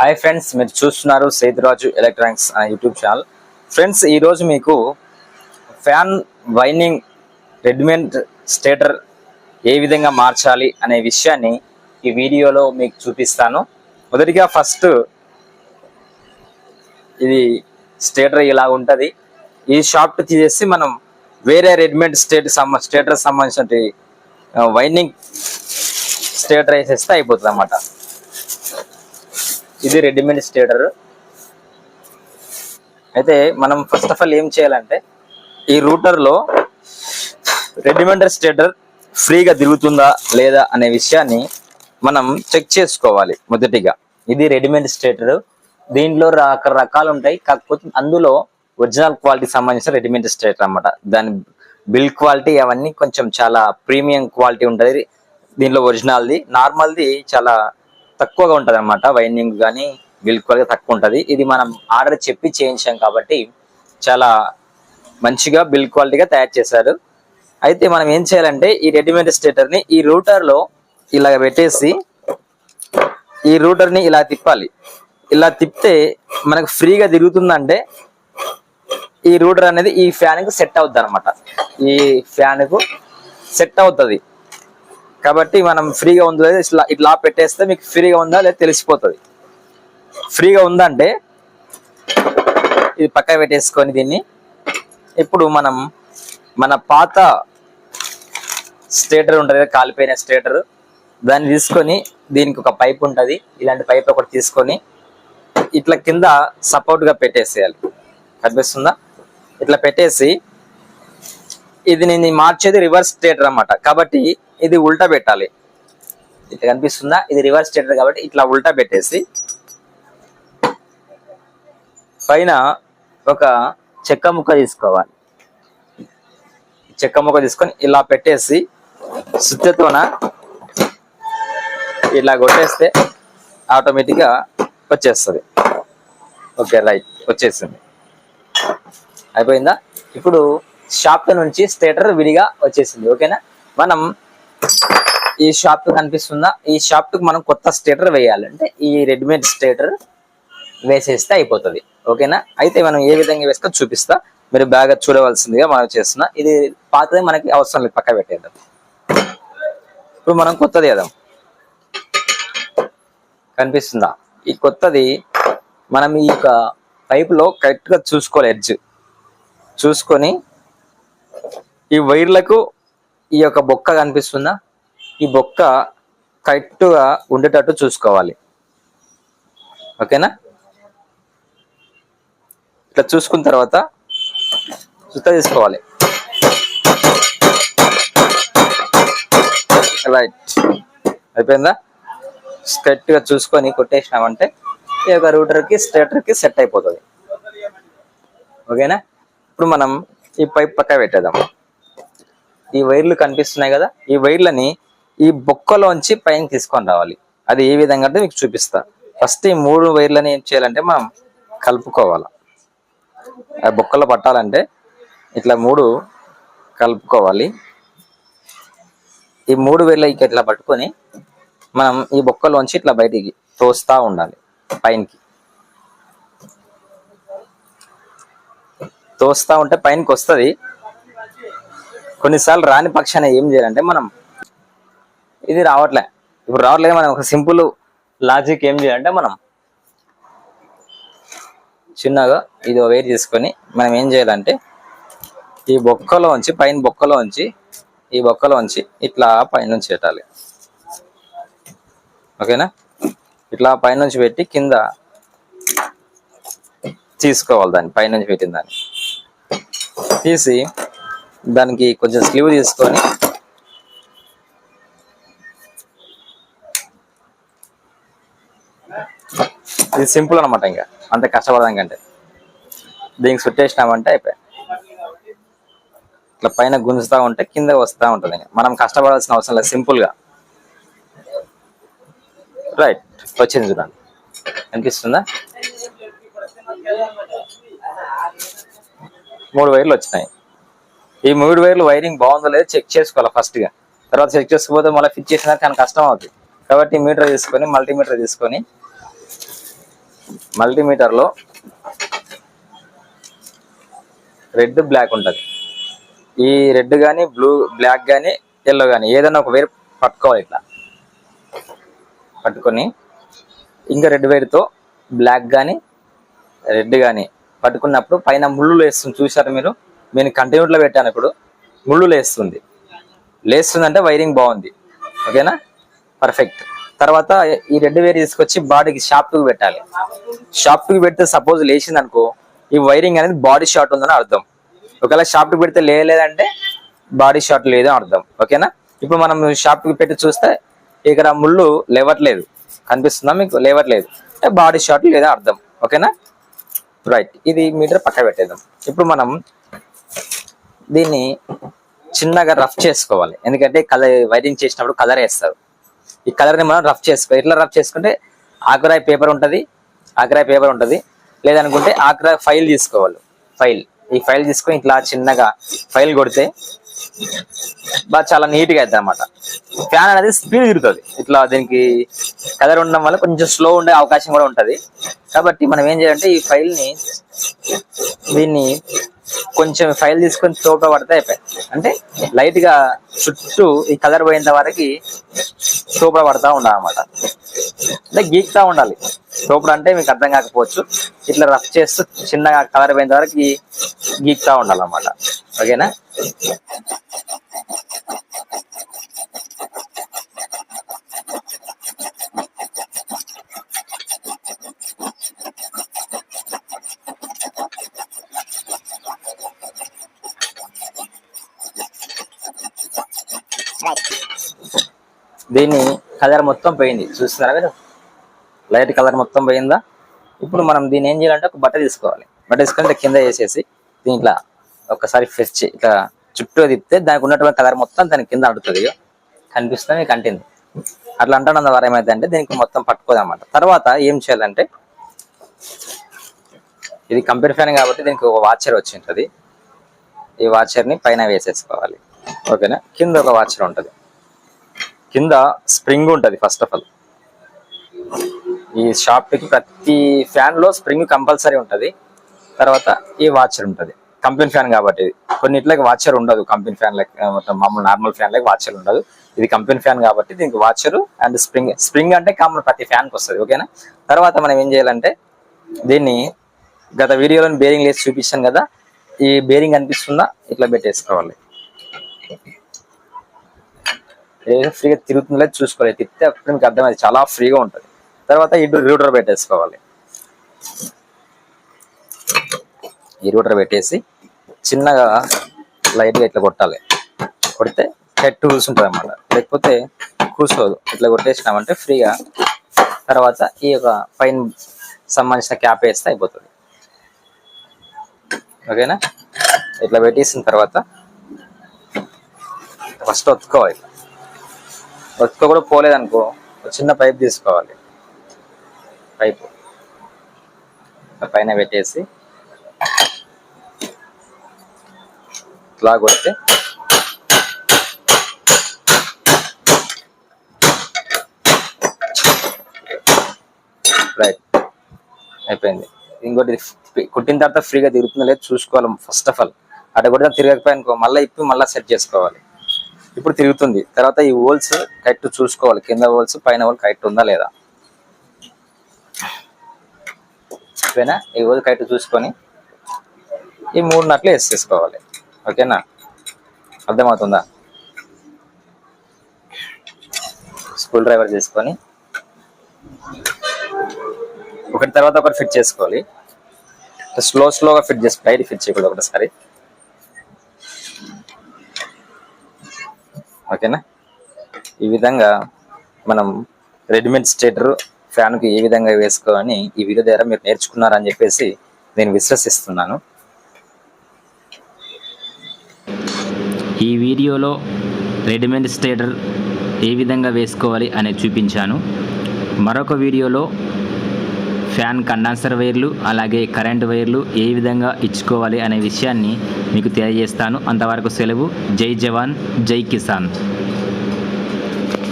Hi friends మీరు చూస్తున్నారు Sethuraju electronics అనే యూట్యూబ్ ఛానల్. ఫ్రెండ్స్ ఈరోజు మీకు ఫ్యాన్ వైనింగ్ రెడ్మెంట్ స్టేటర్ ఏ విధంగా మార్చాలి అనే విషయాన్ని ఈ వీడియోలో మీకు చూపిస్తాను. మొదటిగా ఫస్ట్ ఇది స్టేటర్ ఇలా ఉంటుంది. ఈ షాఫ్ట్ తీసేసి మనం వేరే రెడ్మెంట్ స్టేట్ సంబ స్టేటర్ సంబంధించిన వైండింగ్ స్టేటర్ వేసేస్తే అయిపోతుంది అన్నమాట ఇది రెడీమేడ్ స్టేటర్ అయితే మనం ఫస్ట్ ఆఫ్ ఆల్ ఏం చేయాలంటే ఈ రూటర్లో రెడీమేడ్ స్టేటర్ ఫ్రీగా తిరుగుతుందా లేదా అనే విషయాన్ని మనం చెక్ చేసుకోవాలి మొదటిగా. ఇది రెడీమేడ్ స్టేటర్ దీంట్లో రకరకాలు ఉంటాయి. కాకపోతే అందులో ఒరిజినల్ క్వాలిటీ సంబంధించిన రెడీమేడ్ స్టేటర్ అన్నమాట. దాని బిల్ క్వాలిటీ అవన్నీ కొంచెం చాలా ప్రీమియం క్వాలిటీ ఉంటుంది. దీనిలో ఒరిజినల్ది నార్మల్ది చాలా తక్కువగా ఉంటుంది అనమాట వైండింగ్ కానీ బిల్ క్వాలిటీ తక్కువ ఉంటుంది ఇది మనం ఆర్డర్ చెప్పి చేయించాం కాబట్టి చాలా మంచిగా బిల్ క్వాలిటీగా తయారు చేశారు. అయితే మనం ఏం చేయాలంటే ఈ రెడీమేడ్ స్టేటర్ని ఈ రూటర్లో ఇలా పెట్టేసి ఈ రూటర్ని ఇలా తిప్పాలి. ఇలా తిప్పితే మనకు ఫ్రీగా తిరుగుతుందంటే ఈ రూటర్ అనేది ఈ ఫ్యాన్కు సెట్ అవుద్ది అనమాట ఈ ఫ్యాన్కు సెట్ అవుతుంది. కాబట్టి మనం ఫ్రీగా ఉందో లేదో ఇట్లా ఇట్లా పెట్టేస్తే మీకు ఫ్రీగా ఉందా లేదా తెలిసిపోతుంది. ఫ్రీగా ఉందంటే ఇది పక్క పెట్టేసుకొని దీన్ని. ఇప్పుడు మనం మన పాత స్టేటర్ ఉంటుంది కదా కాలిపోయిన స్టేటర్. దాన్ని తీసుకొని దీనికి ఒక పైప్ ఉంటుంది. ఇలాంటి పైప్ ఒకటి తీసుకొని ఇట్లా కింద సపోర్ట్గా పెట్టేసేయాలి. కనిపిస్తుందా? ఇట్లా పెట్టేసి ఇది నేను మార్చేది రివర్స్ స్టేటర్ అన్నమాట. కాబట్టి ఇది ఉల్టా పెట్టాలి. ఇట్లా కనిపిస్తుందా? ఇది రివర్స్ స్టేటర్ కాబట్టి ఇట్లా ఉల్టా పెట్టేసి పైన ఒక చెక్క ముక్క తీసుకోవాలి. చెక్క ముక్క తీసుకొని ఇలా పెట్టేసి సుత్తెతోన ఇలా కొట్టేస్తే ఆటోమేటిక్గా వచ్చేస్తుంది. ఓకే రైట్ వచ్చేసింది. అయిపోయిందా? ఇప్పుడు షాప్ నుంచి స్టేటర్ విడిగా వచ్చేసింది ఓకేనా? మనం ఈ షాప్ కనిపిస్తుందా? ఈ షాప్ మనం కొత్త స్టేటర్ వేయాలంటే ఈ రెడీమేడ్ స్టేటర్ వేసేస్తే అయిపోతుంది ఓకేనా? అయితే మనం ఏ విధంగా వేసుకో చూపిస్తా. మీరు బాగా చూడవలసిందిగా మనం చేస్తున్నా. ఇది పాతది మనకి అవసరం లేదు పక్క పెట్టేద్దాం. ఇప్పుడు మనం కొత్తది వేద్దాం. కనిపిస్తుందా? ఈ కొత్తది మనం ఈ యొక్క పైపులో కరెక్ట్గా చూసుకోవాలి ఎడ్జ్. చూసుకొని ఈ వైర్లకు ఈ యొక్క బొక్క కనిపిస్తుందా? ఈ బొక్క కరెక్ట్గా ఉండేటట్టు చూసుకోవాలి. ఓకేనా? ఇట్లా చూసుకున్న తర్వాత సుత్త తీసుకోవాలి. రైట్ అయిపోయిందా? స్ట్రెట్గా చూసుకొని కొట్టేసినామంటే ఈ యొక్క రూటర్కి కి సెట్ అయిపోతుంది. ఓకేనా? ఇప్పుడు మనం ఈ పైప్ పక్క పెట్టేద్దాం. ఈ వైర్లు కనిపిస్తున్నాయి కదా ఈ వైర్లని ఈ బొక్కలోంచి పైన తీసుకొని రావాలి. అది ఏ విధంగా అంటే మీకు చూపిస్తా. ఫస్ట్ ఈ మూడు వైర్లని ఏం చేయాలంటే మనం కలుపుకోవాలి. ఆ బొక్కలో పట్టాలంటే ఇట్లా మూడు కలుపుకోవాలి. ఈ మూడు వేర్లకి ఇట్లా పట్టుకొని మనం ఈ బొక్కలోంచి ఇట్లా బయటికి తోస్తూ ఉండాలి పైనకి. తోస్తా ఉంటే పైనకి వస్తుంది కొన్నిసార్లు రాని పక్షాన ఏం చేయాలంటే మనం ఇది రావట్లే. ఇప్పుడు రావట్లేదు మనం ఒక సింపుల్ లాజిక్ ఏం చేయాలంటే మనం చిన్నగా ఇది వేరు తీసుకొని మనం ఏం చేయాలంటే ఈ బొక్కలో ఉంచి పైన బొక్కలో ఉంచి ఈ బొక్కలో ఉంచి ఇట్లా పైనుంచి పెట్టాలి. ఓకేనా? ఇట్లా పైనుంచి పెట్టి కింద తీసుకోవాలి దాన్ని పైనుంచి పెట్టిన దాన్ని. తీసి దానికి కొంచెం స్లీవ్ తీసుకొని ఇది సింపుల్ అనమాట ఇంకా అంత కష్టపడదాం కంటే. దీనికి చుట్టేసినామంటే అయిపోయాయి. ఇట్లా పైన గుంజుతా ఉంటే కింద వస్తూ ఉంటుంది మనం కష్టపడాల్సిన అవసరం లేదు సింపుల్గా రైట్ వచ్చింది చూడండి. అనిపిస్తుందా? మూడు వైర్లు వచ్చినాయి. ఈ మూడు వైర్లు వైరింగ్ బాగుందో లేదో చెక్ చేసుకోవాలి ఫస్ట్గా తర్వాత చెక్ చేసుకోకపోతే మళ్ళీ ఫిట్ చేసినా కానీ కష్టం అవుతుంది కాబట్టి మీటర్ తీసుకొని మల్టీమీటర్ తీసుకొని మల్టీమీటర్లో రెడ్ బ్లాక్ ఉంటుంది. ఈ రెడ్ కానీ బ్లూ బ్లాక్ కానీ ఎల్లో కానీ ఏదైనా ఒక వైర్ పట్టుకోవాలి ఇట్లా. పట్టుకొని ఇంకా రెడ్ వైర్తో బ్లాక్ కానీ రెడ్ కానీ పట్టుకున్నప్పుడు పైన ముళ్ళు లేస్తుంది చూసారు మీరు? నేను కంటిన్యూట్లో పెట్టాను ఇప్పుడు. ముళ్ళు లేస్తుంది లేస్తుంది అంటే వైరింగ్ బాగుంది. ఓకేనా? పర్ఫెక్ట్. తర్వాత ఈ రెడ్ వేర్ తీసుకొచ్చి బాడీకి షాప్కి పెట్టాలి. షాప్కి పెడితే సపోజ్ లేచింది అనుకో ఈ వైరింగ్ అనేది బాడీ షార్ట్ ఉందని అర్థం. ఒకవేళ షాప్కి పెడితే లేదంటే బాడీ షార్ట్ లేదు అర్థం. ఓకేనా? ఇప్పుడు మనం షాప్కి పెట్టి చూస్తే ఇక్కడ ముళ్ళు లేవట్లేదు. కనిపిస్తుందా మీకు? లేవట్లేదు. అంటే బాడీ షార్ట్ లేదా అర్థం. ఓకేనా? రైట్ ఇది మీటర్ పక్క పెట్టేద్దాం. ఇప్పుడు మనం దీన్ని చిన్నగా రఫ్ చేసుకోవాలి. ఎందుకంటే కలర్ వైరింగ్ చేసినప్పుడు కలర్ వేస్తారు. ఈ కలర్ని మనం రఫ్ చేసుకో ఎట్లా రఫ్ చేసుకుంటే ఆకురాయి పేపర్ ఉంటుంది ఆగ్రాయి పేపర్ ఉంటుంది. లేదనుకుంటే ఆగ్రా ఫైల్ తీసుకోవాలి. ఫైల్. ఈ ఫైల్ తీసుకొని ఇట్లా చిన్నగా ఫైల్ కొడితే బాగా చాలా నీట్గా అవుతుంది అనమాట ఫ్యాన్ అనేది స్పీడ్ తిరుగుతుంది. ఇట్లా దీనికి కలర్ ఉండడం వల్ల కొంచెం స్లో ఉండే అవకాశం కూడా ఉంటుంది. కాబట్టి మనం ఏం చేయాలంటే ఈ ఫైల్ని దీన్ని కొంచెం ఫైల్ తీసుకొని తోక పడితే అయిపోయి అంటే లైట్గా చుట్టూ ఈ కలర్ పోయేంత వరకు తోపడ పడతా ఉండాలన్నమాట. అంటే గీక్తా ఉండాలి. తోపడ అంటే మీకు అర్థం కాకపోవచ్చు. ఇట్లా రఫ్ చేస్తూ చిన్నగా కలర్ పోయేంత వరకు గీక్తా ఉండాలన్నమాట. ఓకేనా? దీన్ని కలర్ మొత్తం పోయింది. చూస్తున్నారా మీరు? లైట్ కలర్ మొత్తం పోయిందా? ఇప్పుడు మనం దీన్ని ఏం చేయాలంటే ఒక బట్ట తీసుకోవాలి. బట్ట తీసుకుంటే కింద వేసేసి దీంట్లో ఒకసారి ఫెచ్ ఇట్లా చుట్టూ తిప్పితే దానికి ఉన్నటువంటి కలర్ మొత్తం దాని కింద అడుగుతుంది. కనిపిస్తుంది మీకు అంటింది. అట్లా అంటాడు ద్వారా ఏమైతే అంటే దీనికి మొత్తం పట్టుకోదన్నమాట. తర్వాత ఏం చేయాలంటే ఇది కంపెనీ ఫ్యాన్ కాబట్టి దీనికి ఒక వాచర్ వచ్చి ఉంటుంది ఈ వాచర్ని పైన వేసేసుకోవాలి. ఓకేనా? కింద ఒక వాచర్ ఉంటుంది. కింద స్ప్రింగ్ ఉంటుంది ఫస్ట్ ఆఫ్ ఆల్ ఈ షాప్కి ప్రతి ఫ్యాన్లో స్ప్రింగ్ కంపల్సరీ ఉంటుంది. తర్వాత ఈ వాచర్ ఉంటుంది. కంపెనీ ఫ్యాన్ కాబట్టి కొన్నిట్లకి వాచర్ ఉండదు. కంపెనీ ఫ్యాన్ లెక్క మామూలు నార్మల్ ఫ్యాన్ లెక్క వాచర్ ఉండదు. ఇది కంపెనీ ఫ్యాన్ కాబట్టి దీనికి వాచర్ అండ్ స్ప్రింగ్ స్ప్రింగ్ అంటే కామన్ ప్రతి ఫ్యాన్కి వస్తుంది. ఓకేనా తర్వాత మనం ఏం చేయాలంటే దీన్ని గత వీడియోలో బేరింగ్ లేసి చూపించాను కదా? ఈ బేరింగ్ అనిపిస్తుందా ఇట్లా పెట్టేసుకోవాలి. ఫ్రీగా తిరుగుతుందో చూసుకోవాలి. తిప్పితే అప్పుడు మీకు అర్థమైంది చాలా ఫ్రీగా ఉంటుంది. తర్వాత ఈ రూటర్ పెట్టేసుకోవాలి. ఈ రూటర్ పెట్టేసి చిన్నగా లైట్గా ఇట్లా కొట్టాలి. కొడితే హెడ్ కూర్చుంటుంది అన్నమాట లేకపోతే కూర్చోదు. ఇట్లా కొట్టేసినామంటే ఫ్రీగా తర్వాత ఈ యొక్క పైన సంబంధించిన క్యాప్ వేస్తే అయిపోతుంది. ఓకేనా? ఇట్లా పెట్టేసిన తర్వాత ఫస్ట్ ఒత్తుకోవాలి. ఒత్తుకో కూడా పోలేదనుకో. ఒక చిన్న పైప్ తీసుకోవాలి. పైపు. పైన పెట్టేసి ఇట్లా కొడితే రైట్. అయిపోయింది. ఇంకోటి కుట్టిన తర్వాత ఫ్రీగా తిరుగుతుందో లేదు చూసుకోవాలి ఫస్ట్ ఆఫ్ ఆల్. అటు కూడా తిరగకపోయానుకో మళ్ళీ ఇప్పి మళ్ళీ సెట్ చేసుకోవాలి. ఇప్పుడు తిరుగుతుంది. తర్వాత ఈ హోల్స్ కరెక్ట్ చూసుకోవాలి. కింద హోల్స్ పైన హోల్ కరెక్ట్ ఉందా లేదా? మర్చిపోయినా ఈ రోజు కరెక్ట్ చూసుకొని ఈ మూడు నట్లు వేసేసుకోవాలి ఓకేనా? అర్థమవుతుందా? స్కూల్ డ్రైవర్ చేసుకొని ఒకటి తర్వాత ఒకటి ఫిట్ చేసుకోవాలి. స్లో స్లోగా ఫిట్ చేసి డైరీ ఫిట్ చేయకూడదు ఒకటిసారి. ఓకేనా? ఈ విధంగా మనం రెడీమేడ్ స్టేటర్ ఫ్యాన్కి ఏ విధంగా వేసుకోవాలని ఈ వీడియో ద్వారా మీరు నేర్చుకున్నారని చెప్పేసి నేను విశ్వసిస్తున్నాను. ఈ వీడియోలో రెడీమేడ్ స్టేటర్ ఏ విధంగా వేసుకోవాలి అనేది చూపించాను. మరొక వీడియోలో ఫ్యాన్ కండెన్సర్ వైర్లు అలాగే కరెంట్ వైర్లు ఏ విధంగా ఇచ్చుకోవాలి అనే విషయాన్ని మీకు తెలియజేస్తాను. అంతవరకు సెలవు. జై జవాన్ జై కిసాన్.